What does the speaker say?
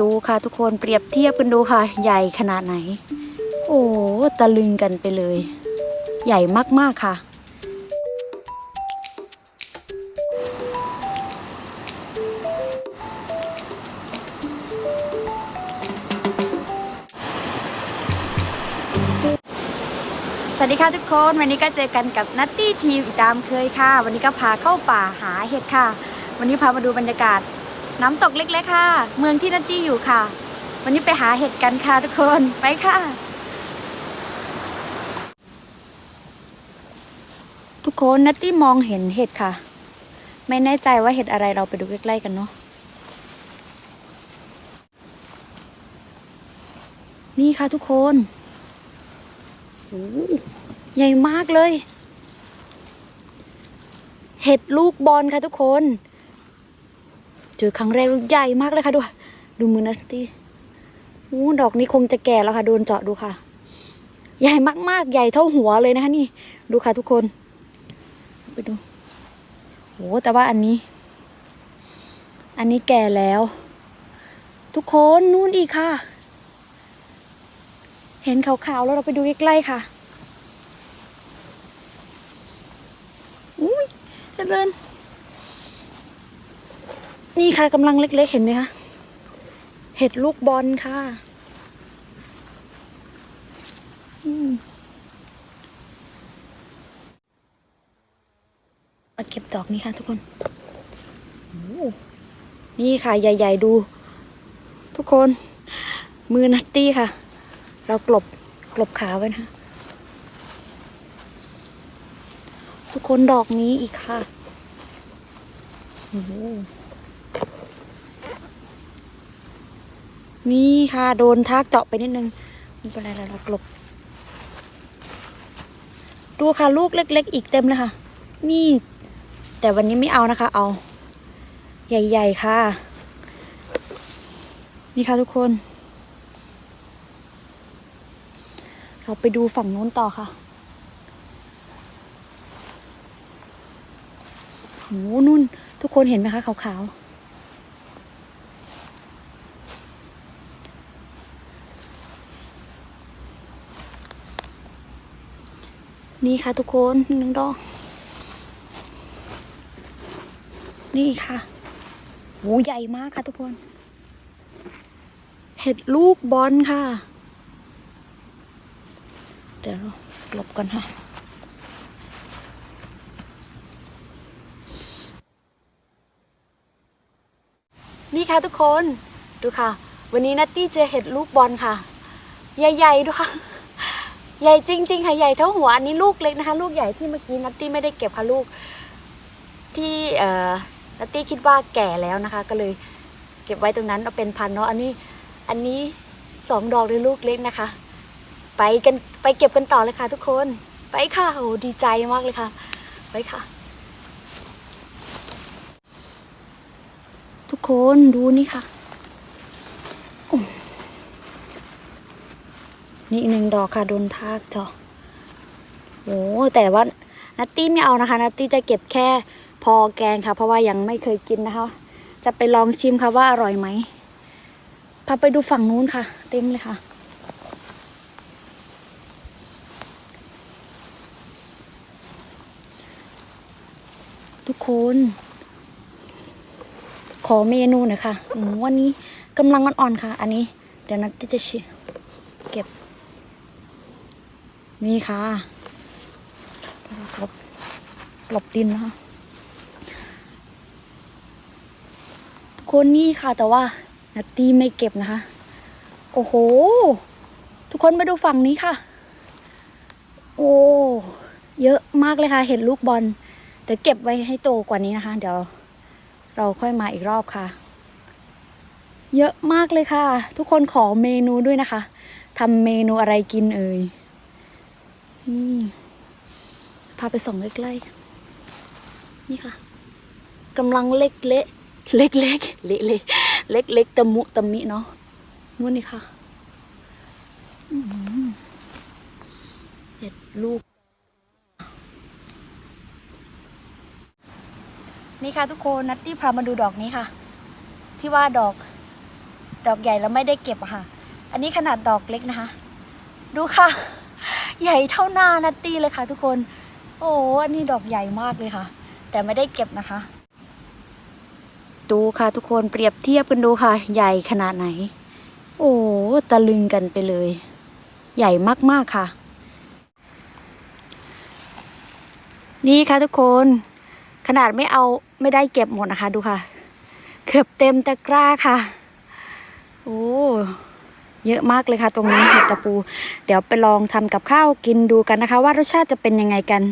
ดูค่ะทุกคนเปรียบเทียบกันดูค่ะ ใหญ่ขนาดไหน โอ้ตะลึงกันไปเลย ใหญ่มากๆค่ะ สวัสดีค่ะทุกคนวันนี้ก็เจอกันกับนัตตี้ทีมอีตามเคยค่ะ วันนี้ก็พาเข้าป่าหาเห็ดค่ะ วันนี้พามาดูบรรยากาศ น้ำตกเล็กๆค่ะ เมืองที่นัตตี้อยู่ค่ะ วันนี้ไปหาเห็ดกันค่ะทุกคนไปค่ะ ทุกคนนัตตี้มองเห็นเห็ดค่ะ ไม่แน่ใจว่าเห็ดอะไรเราไปดูใกล้ๆกันเนาะนี่ค่ะทุกคนโอ้ใหญ่มากเลย เห็ดลูกบอลค่ะทุกคน เจอครั้งแรกลูกใหญ่มากเลยค่ะดูดูมือนัตตี้โอ้ดอกนี้คงจะแก่แล้วค่ะโดนเจาะดูค่ะ ใหญ่มากๆ ใหญ่เท่าหัวเลยนะคะนี่ ดูค่ะทุกคน ไปดูโอ้แต่ว่าอันนี้ อันนี้แก่แล้ว ทุกคนนู่นอีกค่ะ เห็นขาวๆแล้วเราไปดูใกล้ๆค่ะอุ้ยเจริญ นี่ค่ะกำลังเล็กๆเห็นไหมคะ เห็ดลูกบอลค่ะอืมอาเก็บดอกนี้ค่ะทุกคน นี่ค่ะ ใหญ่ ๆ ดู ทุกคน มือนัตตี้ค่ะ เรากลบกลบขาไว้นะทุกคนดอกนี้อีกค่ะโอ้โห นี่ค่ะ โดนทากเจาะไปนิดนึงไม่เป็นไรเรากลบ ดูค่ะลูกเล็ก ๆ อีกเต็มเลยค่ะ นี่ แต่วันนี้ไม่เอานะคะ เอา ใหญ่ ๆ ค่ะ นี่ค่ะทุกคน เราไปดูฝั่งนู้นต่อค่ะโหนู่น ทุกคนเห็นไหมคะขาวๆ นี่ค่ะทุกคนหนึ่งดอก นี่ค่ะโหใหญ่มากค่ะทุกคน เห็ดลูกบอลค่ะ เดี๋ยวหลบกันค่ะนี่ค่ะทุกคนดูค่ะ วันนี้นัตตี้เจอเห็ดลูกบอลค่ะ ใหญ่ๆดูค่ะ ใหญ่จริง ๆ ค่ะใหญ่เท่าหัวอันนี้ลูกเล็กนะคะ ลูกใหญ่ที่เมื่อกี้นัตตี้ไม่ได้เก็บค่ะลูก ที่เอ่อนัตตี้คิดว่าแก่แล้วนะคะ ก็เลยเก็บไว้ตรงนั้นเอาเป็นพันเนาะอันนี้อันนี้สองดอกเลยลูกเล็กนะคะ ไปกันไปเก็บกันต่อเลยค่ะ ทุกคนไปค่ะโอ้ดีใจมากเลยค่ะ ไปค่ะ ทุกคนดูนี่ค่ะโอ้ นี่อีกหนึ่งดอกค่ะโดนทากจาะโอ้แต่ว่านัตตี้ไม่เอานะคะนัตตี้จะเก็บแค่พอแกงค่ะ เพราะว่ายังไม่เคยกินนะคะ จะไปลองชิมค่ะว่าอร่อยไหมพาไปดูฝั่งนู้นค่ะ เต็มเลยค่ะ ทุกคน ขอเมนูหน่อยค่ะวันนี้กำลังอ่อนๆค่ะ อันนี้ เดี๋ยวนัดจะชิเก็บ นี่ค่ะหลบหลบดินนะคะคนนี่ค่ะแต่ว่านัตตี้ไม่เก็บนะคะ โอ้โห ทุกคนมาดูฝั่งนี้ค่ะ โอ้เยอะมากเลยค่ะ เห็นลูกบอลเดี๋ยวเก็บไว้ให้โตกว่านี้นะคะ เดี๋ยว เราค่อยมาอีกรอบค่ะ เยอะมากเลยค่ะ ทุกคนขอเมนูด้วยนะคะทำเมนูอะไรกินเอ่ย นี่พาไปส่องใกล้ๆนี่ค่ะกำลังเล็กเละเล็กเล็กเละเละเล็กเล็กตะมุตะมิเนาะนู่นนี่ค่ะเห็ดลูก นี่ค่ะทุกคนนัตตี้พามาดูดอกนี้ค่ะ ที่ว่าดอก ดอกใหญ่แล้วไม่ได้เก็บอะค่ะ อันนี้ขนาดดอกเล็กนะคะ ดูค่ะ ใหญ่เท่าหน้านัตตี้เลยค่ะทุกคน โอ้อันนี้ดอกใหญ่มากเลยค่ะ แต่ไม่ได้เก็บนะคะ ดูค่ะทุกคนเปรียบเทียบกันดูค่ะ ใหญ่ขนาดไหน โอ้ตะลึงกันไปเลย ใหญ่มากๆค่ะ นี่ค่ะทุกคน ขนาดไม่เอาไม่ได้เก็บหมดนะคะ ดูค่ะ เกือบเต็มตะกร้าค่ะ โอ้ เยอะมากเลยค่ะ ตรงนี้เห็ดตะปู เดี๋ยวไปลองทำกับข้าวกินดูกันนะคะ ว่ารสชาติจะเป็นยังไงกัน